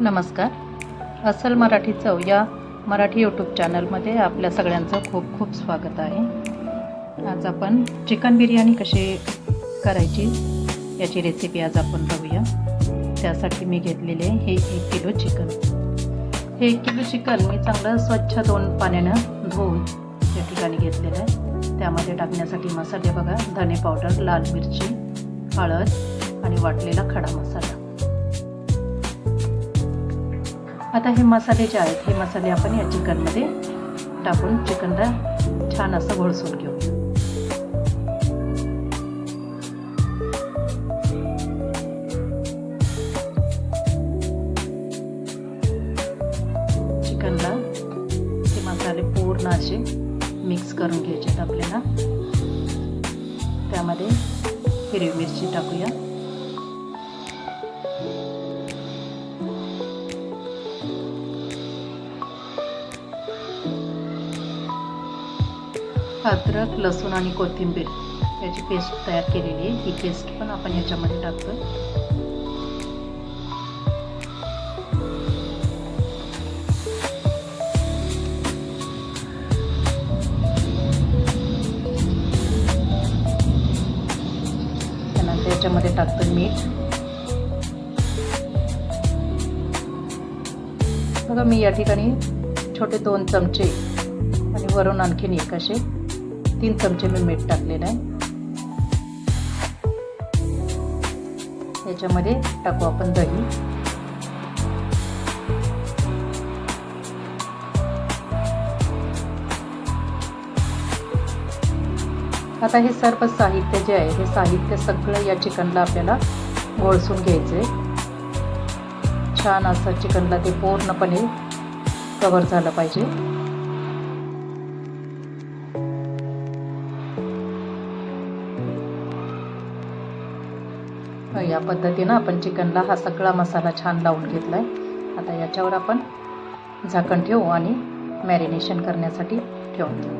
नमस्कार. असल मराठी चव या मराठी यूट्यूब चॅनलमध्ये आपल्या सगळ्यांचं खूप खूप स्वागत आहे. आज आपण चिकन बिर्याणी कशी करायची याची रेसिपी आज आपण बघूया. त्यासाठी मी घेतलेले हे एक किलो चिकन. हे एक किलो चिकन मी चांगलं स्वच्छ दोन पाण्यानं धुवून या ठिकाणी घेतलेलं आहे. त्यामध्ये टाकण्यासाठी मसाले बघा धने पावडर लाल मिरची हळद आणि वाटलेला खडा मसाला. आता हे मसाले जे आहेत हे मसाले आपण या चिकनमध्ये टाकून चिकनला छान असं घोळसून घेऊ. चिकनला ते मसाले पूर्ण असे मिक्स करून घ्यायचे आपल्याला. त्यामध्ये हिरवी मिरची टाकूया. अद्रक लसूण आणि कोथिंबीर याची पेस्ट तयार केलेली आहे. ही पेस्ट पण आपण याच्यामध्ये टाकतो त्यानंतर याच्यामध्ये टाकतो मीठ. बघा मी या ठिकाणी छोटे दोन चमचे आणि वरून आणखीन एक असे तीन चमचे मी मीठ टाकलेलं आहे. याच्यामध्ये टाकू आपण दही. आता हे सर्व साहित्य जे आहे हे साहित्य सगळं या चिकनला आपल्याला गोळसून घ्यायचं आहे छान असं चिकनला ते पूर्णपणे कवर झालं पाहिजे. या पद्धतीनं आपण चिकनला हा सगळा मसाला छान लावून घेतला आहे आता याच्यावर आपण झाकण ठेवू आणि मॅरिनेशन करण्यासाठी ठेवून देऊ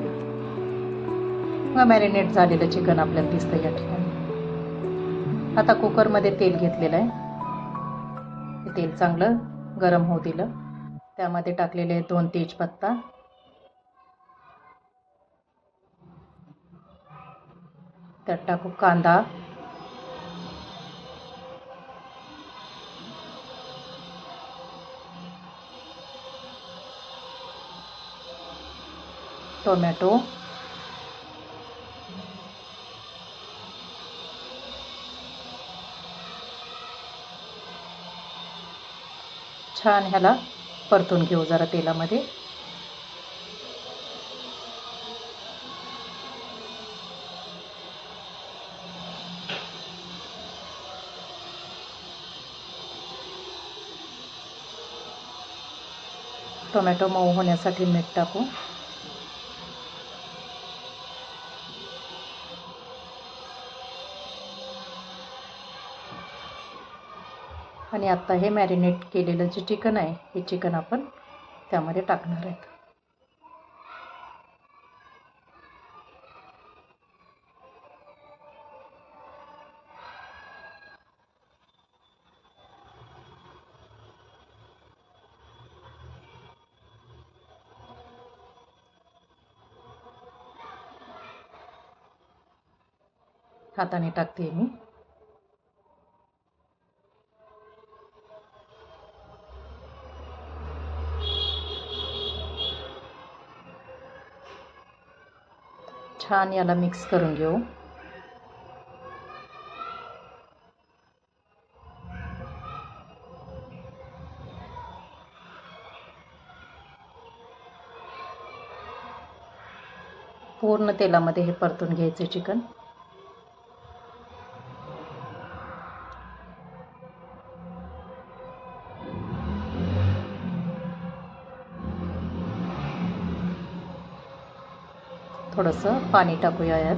मग मॅरिनेट झालेलं चिकन आपल्याला दिसतं या ठिकाणी. आता कुकरमध्ये तेल घेतलेलं आहे. ते तेल चांगलं गरम होऊ दिलं. त्यामध्ये टाकलेले दोन तेजपत्ता. त्यात टाकू कांदा. टोमॅटो. छान ह्याला परतून घेऊ जरा तेलामध्ये. टोमॅटो मऊ होण्यासाठी मीठ टाकू. आणि आत्ता हे मॅरिनेट केलेलं जे चिकन आहे हे चिकन आपण त्यामध्ये टाकणार आहेत. हाताने टाकते मी. छान याला मिक्स करून घेऊ. पूर्ण तेलामध्ये हे परतून घ्यायचे चिकन. थोडंसं पाणी टाकूया यात.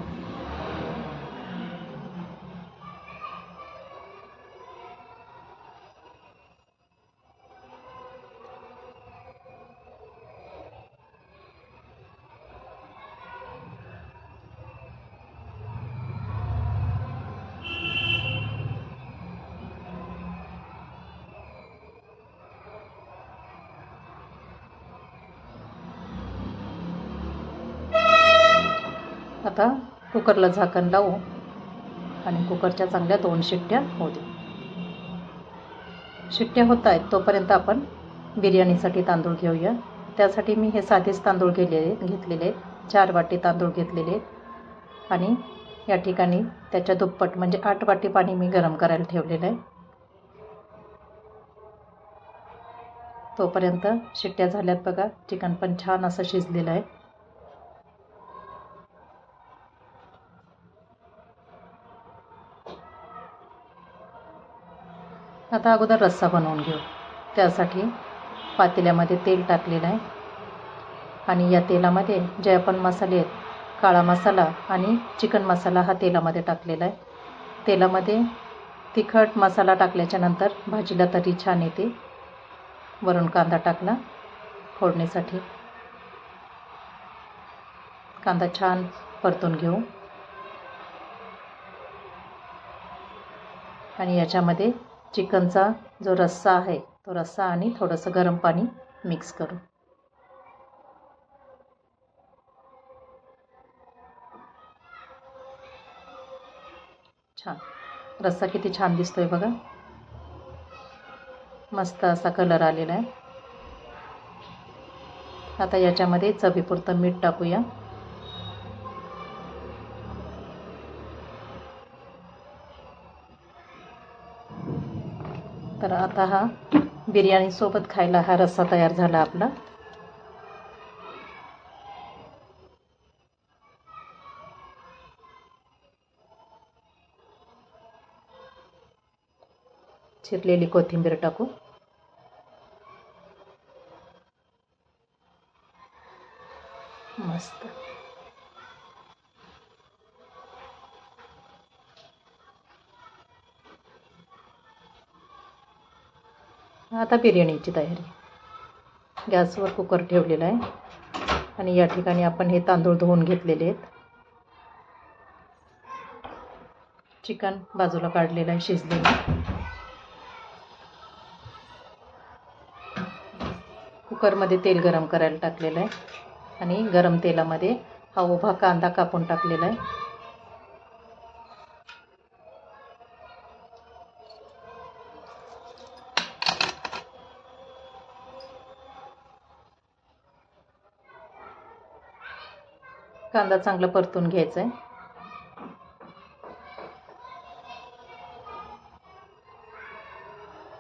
आता कुकरला झाकण लावू आणि कुकरच्या चांगल्या दोन शिट्ट्या होऊ देऊ शिट्ट्या होत आहेत तोपर्यंत आपण बिर्याणीसाठी तांदूळ घेऊया. त्यासाठी मी हे साधेच तांदूळ गेले घेतलेले आहेत. चार वाटी तांदूळ घेतलेले आहेत. आणि या ठिकाणी त्याच्या दुप्पट म्हणजे आठ वाटी पाणी मी गरम करायला ठेवलेलं आहे. तोपर्यंत शिट्ट्या झाल्यात बघा चिकन पण छान असं शिजलेलं आहे. आता अगोदर रस्सा बनवून घेऊ. त्यासाठी पातेल्यामध्ये तेल टाकलेलं आहे. आणि या तेलामध्ये जे आपण मसाले आहेत काळा मसाला आणि चिकन मसाला हा तेलामध्ये टाकलेला आहे. तेलामध्ये तिखट मसाला टाकल्याच्या नंतर भाजीला तरी छान येते. वरून कांदा टाकला फोडणीसाठी. कांदा छान परतून घेऊ. आणि याच्यामध्ये चिकनचा जो रस्सा आहे तो रस्सा आणि थोडंसं गरम पाणी मिक्स करू. छान. रस्सा किती छान दिसतोय बघा. मस्त असा कलर आलेला आहे. आता याच्यामध्ये चवीपुरतं मीठ टाकूया. तर आता हा बिर्याणीसोबत खायला हा रस्सा तयार झाला आपला. चिरलेली कोथिंबीर टाकू मस्त आता बिर्याणीची तयारी. गॅसवर कुकर ठेवलेला आहे. आणि या ठिकाणी आपण हे तांदूळ धुवून घेतलेले आहेत. चिकन बाजूला काढलेलं आहे शिजलेलं. कुकरमध्ये तेल गरम करायला टाकलेलं आहे. आणि गरम तेलामध्ये हा उभा कांदा कापून टाकलेला आहे. कांदा चांगला परतून घ्यायचा आहे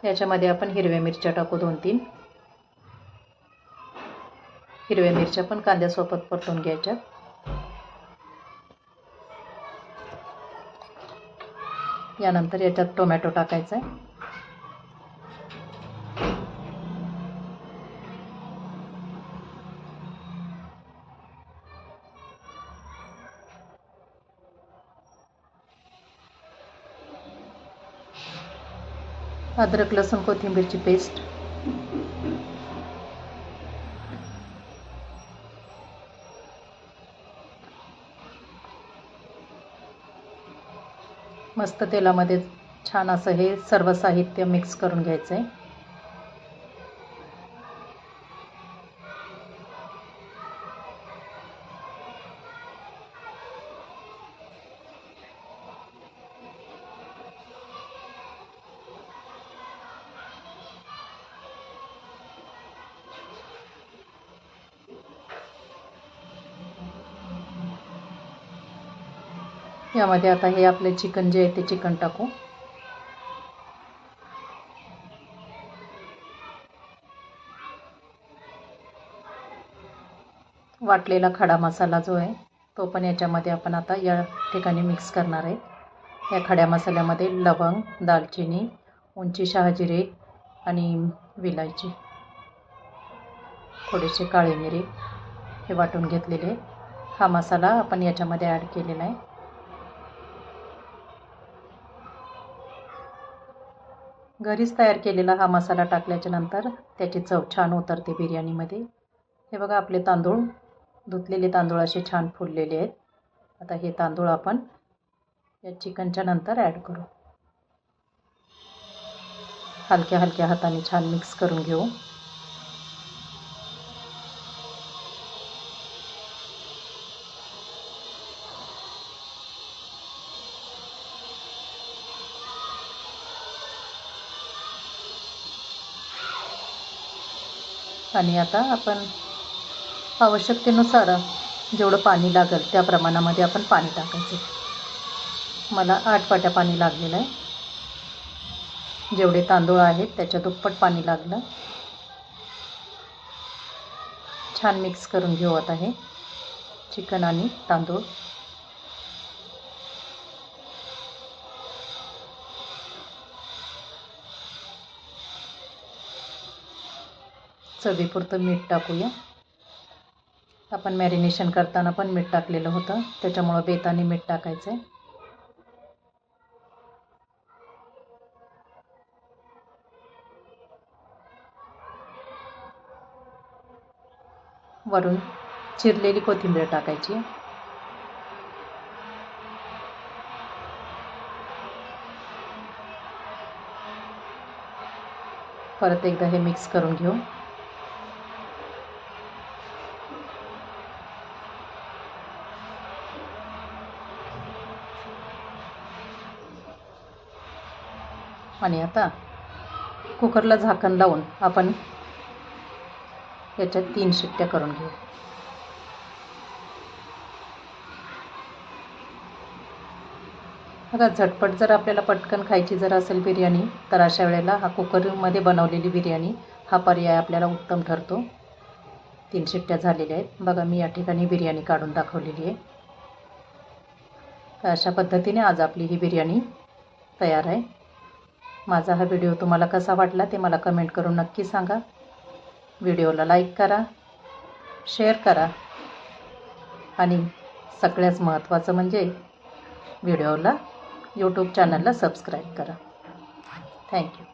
याच्यामध्ये आपण हिरव्या मिरच्या टाकू दोन तीन. हिरव्या मिरच्या पण कांद्यासोबत परतून घ्यायच्या. यानंतर याच्यात टोमॅटो टाकायचा आहे अद्रक लसूण कोथिंबीरची पेस्ट. मस्त तेलामध्ये छान असं हे सर्व साहित्य मिक्स करून घ्यायचं आहे यामध्ये आता हे आपले चिकन जे आहे ते चिकन टाकू. वाटलेला खडा मसाला जो आहे तो पण याच्यामध्ये आपण आता या ठिकाणी मिक्स करणार आहे. या खड्या मसाल्यामध्ये लवंग दालचिनी उंची शहाजिरे आणि विलायची. थोडेसे काळे मिरी हे वाटून घेतलेले. हा मसाला आपण याच्यामध्ये ॲड केलेला आहे. घरीच तयार केलेला हा मसाला टाकल्याच्या नंतर त्याची चव छान उतरते बिर्याणीमध्ये. हे बघा आपले तांदूळ धुतलेले तांदूळ असे छान फुललेले आहेत. आता हे तांदूळ आपण या चिकनच्या नंतर ॲड करू. हलक्या हलक्या हाताने छान मिक्स करून घेऊ. आणि आता आपण आवश्यकतेनुसार जेवढं पाणी लागेल त्या प्रमाणामध्ये आपण पाणी टाकायचं. मला आठ वाट्या पाणी लागलेलं आहे. जेवढे तांदूळ आहेत त्याच्या दुप्पट पाणी लागलं. छान मिक्स करून घेऊ आता हे. चिकन आणि तांदूळ. चवीपुरतं मीठ टाकूया. आपण मॅरिनेशन करताना पण मीठ टाकलेलं होतं. त्याच्यामुळं बेताने मीठ टाकायचं आहे वरून चिरलेली कोथिंबीर टाकायची. परत एकदा हे मिक्स करून घेऊ. आणि आता कुकरला झाकण लावून आपण याच्यात तीन शिट्ट्या करून घेऊ. आता झटपट जर आपल्याला पटकन खायची जर असेल बिर्याणी तर अशा वेळेला हा कुकरमध्ये बनवलेली बिर्याणी हा पर्याय आपल्याला उत्तम ठरतो. तीन शिट्ट्या झालेल्या आहेत. बघा मी या ठिकाणी बिर्याणी काढून दाखवलेली आहे. तर अशा पद्धतीने आज आपली ही बिर्याणी तयार आहे. माझा हा व्हिडिओ तुम्हाला कसा वाटला ते मला कमेंट करून नक्की सांगा. व्हिडिओला लाईक करा शेअर करा. आणि सगळ्यात महत्त्वाचं म्हणजे व्हिडिओला यूट्यूब चॅनलला सबस्क्राईब करा. थँक्यू